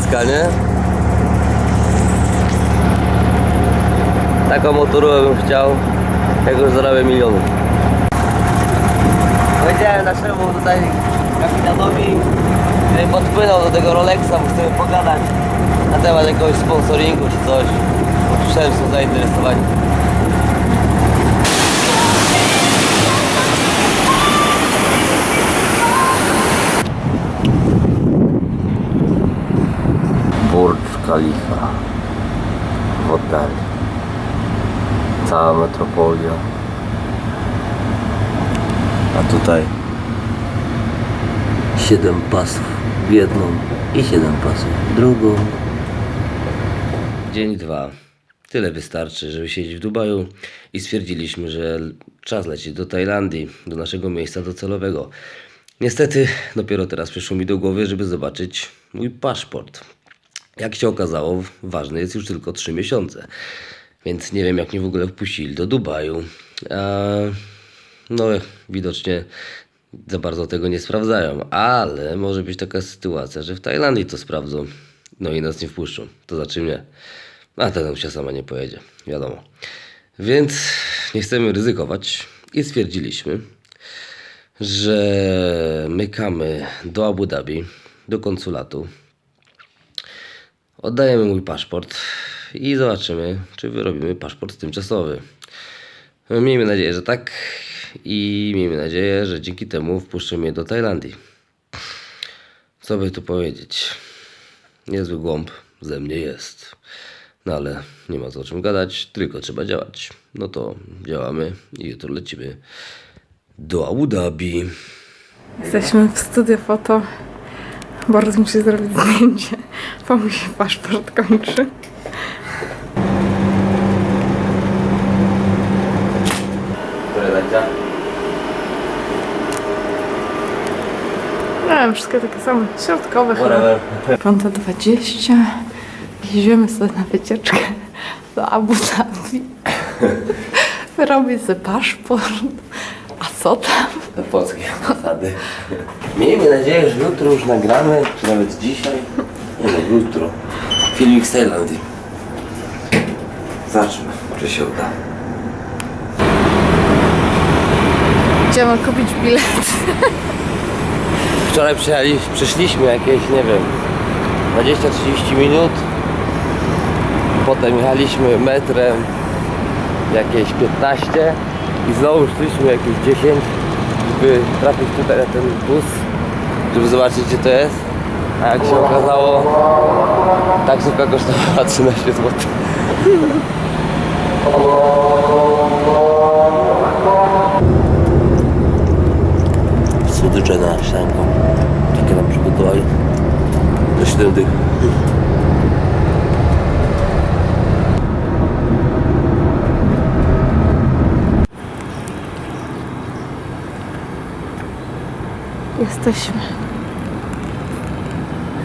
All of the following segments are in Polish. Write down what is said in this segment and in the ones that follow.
laska, nie? Taką motorówkę bym chciał, jak już zarabię miliony. Powiedziałem naszemu tutaj kapitanowi, żeby podpłynął do tego Rolexa, bo chcemy pogadać na temat jakiegoś sponsoringu czy coś. Bo są zainteresowani. Burj Khalifa w oddali. Cała metropolia. A tutaj siedem pasów w jedną i siedem pasów w drugą. Dzień dwa. Tyle wystarczy, żeby siedzieć w Dubaju i stwierdziliśmy, że czas lecieć do Tajlandii, do naszego miejsca docelowego. Niestety dopiero teraz przyszło mi do głowy, żeby zobaczyć mój paszport. Jak się okazało, ważny jest już tylko 3 miesiące. Więc nie wiem, jak mnie w ogóle wpuścili do Dubaju. A, no, widocznie za bardzo tego nie sprawdzają. Ale może być taka sytuacja, że w Tajlandii to sprawdzą. No i nas nie wpuszczą. To znaczy mnie. A ta się sama nie pojedzie. Wiadomo. Więc nie chcemy ryzykować i stwierdziliśmy, że mykamy do Abu Dhabi, do konsulatu, Oddajemy mój paszport i zobaczymy, czy wyrobimy paszport tymczasowy. Miejmy nadzieję, że tak i miejmy nadzieję, że dzięki temu wpuszczą mnie do Tajlandii. Co by tu powiedzieć? Niezły głąb ze mnie jest. No ale nie ma co o czym gadać, tylko trzeba działać. No to działamy i jutro lecimy do Abu Dhabi. Jesteśmy w studio foto. Bardzo musi zrobić zdjęcie, bo mi się paszport kończy. Wiem, wszystkie takie same, środkowe chyba. Whatever. Piąta 20. Jedziemy sobie na wycieczkę do Abu Dhabi. Wyrobić sobie paszport. A co tam? do polskiej ambasady. Miejmy nadzieję, że jutro już nagramy, czy nawet dzisiaj. Nie jutro. Filmik z Tajlandii. Zobaczmy, czy się uda. Idziemy kupić bilet. Wczoraj przyjechali, przyszliśmy jakieś, nie wiem, 20-30 minut. Potem jechaliśmy metrem jakieś 15 i znowu szliśmy jakieś 10, żeby trafić tutaj na ten bus, żeby zobaczyć gdzie to jest. A jak się okazało, taksówka kosztowała 13 zł. Słodycze na śniadanko. Takie nam przygotowali. Do 7 dych. Jesteśmy.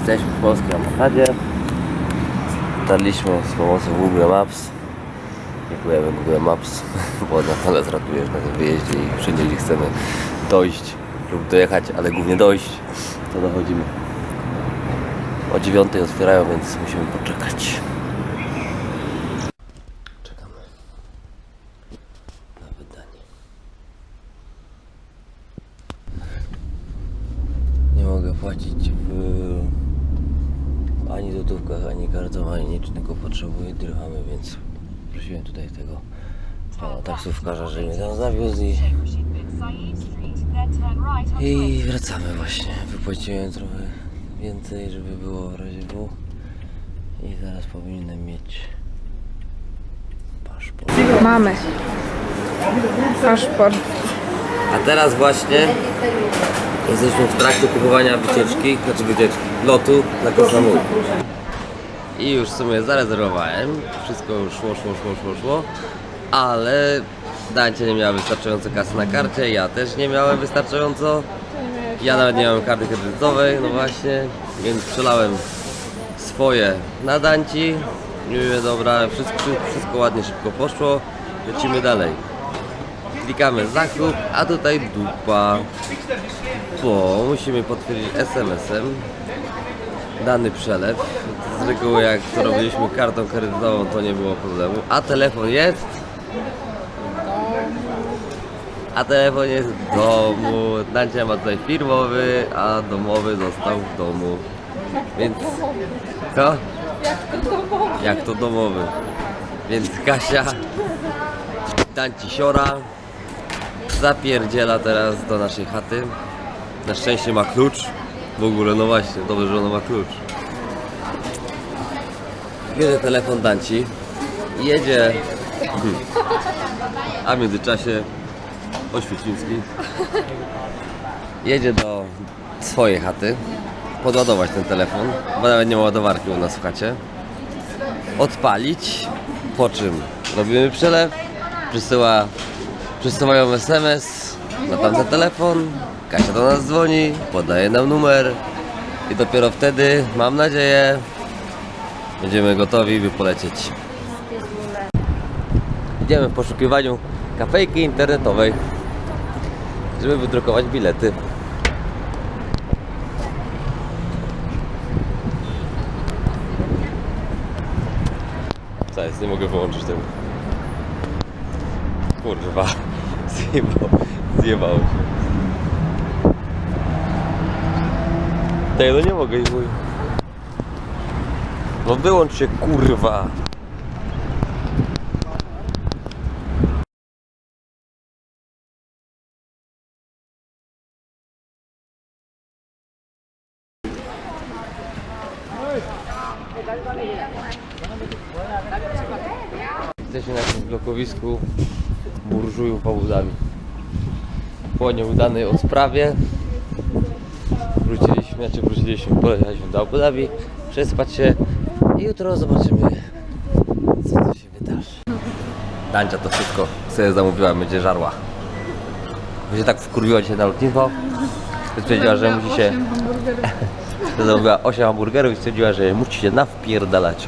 Jesteśmy w polskiej ambasadzie. Dotarliśmy z pomocą Google Maps. Dziękujemy Google Maps, bo nas nas ratuje na tym wyjeździe i wszędzie gdzie chcemy dojść lub dojechać, ale głównie dojść, to dochodzimy. O dziewiątej otwierają, więc musimy poczekać. Czekamy na wydanie. Nie mogę płacić w ani złotówkach, ani kartą, ani nic, tylko potrzebuję dirhamy, więc prosiłem tutaj tego pana taksówkarza, żeby mnie tam zawiózł i, i wracamy właśnie. Wypłaciłem trochę więcej, żeby było w razie W i zaraz powinienem mieć paszport. Mamy. Paszport. A teraz właśnie jesteśmy w trakcie kupowania wycieczki, znaczy wycieczki, lotu na Kosamui. I już w sumie zarezerwowałem, wszystko już szło, szło, szło, szło, szło, ale Dańcie nie miała wystarczająco kasy na karcie, ja też nie miałem wystarczająco. Ja nawet nie miałem karty kredytowej, no właśnie, więc przelałem swoje na Danci. I mówię, dobra, wszystko, wszystko ładnie, szybko poszło, lecimy dalej. Klikamy zakup, a tutaj dupa, bo musimy potwierdzić SMS-em dany przelew z reguły jak to robiliśmy kartą kredytową, to nie było problemu. A telefon jest? A telefon jest w domu. Nancia ma tutaj firmowy, a domowy został w domu. Więc co? Jak to domowy? Więc Kasia, Tanci siora, zapierdziela teraz do naszej chaty. Na szczęście ma klucz. W ogóle, no właśnie, dobrze, że ona ma klucz. Bierze telefon Danci jedzie. A w międzyczasie Oświeciński jedzie do swojej chaty podładować ten telefon, bo nawet nie ma ładowarki u nas w chacie. Odpalić, po czym robimy przelew, przysyła, przysyłają SMS na tamten telefon, Kasia do nas dzwoni, podaje nam numer i dopiero wtedy, mam nadzieję, będziemy gotowi, by polecieć. Idziemy w poszukiwaniu kafejki internetowej, żeby wydrukować bilety. Co jest? Nie mogę wyłączyć tego. Kurwa. Zjebał. Zjebało się. Tej, no nie mogę ich mój. No wyłącz się, kurwa. Jesteśmy na jakimś blokowisku burżujów Abu Dhabi. Po nieudanej odprawie znaczy wróciliśmy, polecieliśmy do Abu Dhabi, przespać się i jutro zobaczymy co tu się wydarzy. Dancia to wszystko sobie zamówiła, będzie żarła. Bo się tak wkurwiła dzisiaj na lotnisko, stwierdziła, że musi się... Zamówiła 8 hamburgerów i stwierdziła, że musi się nawpierdalać.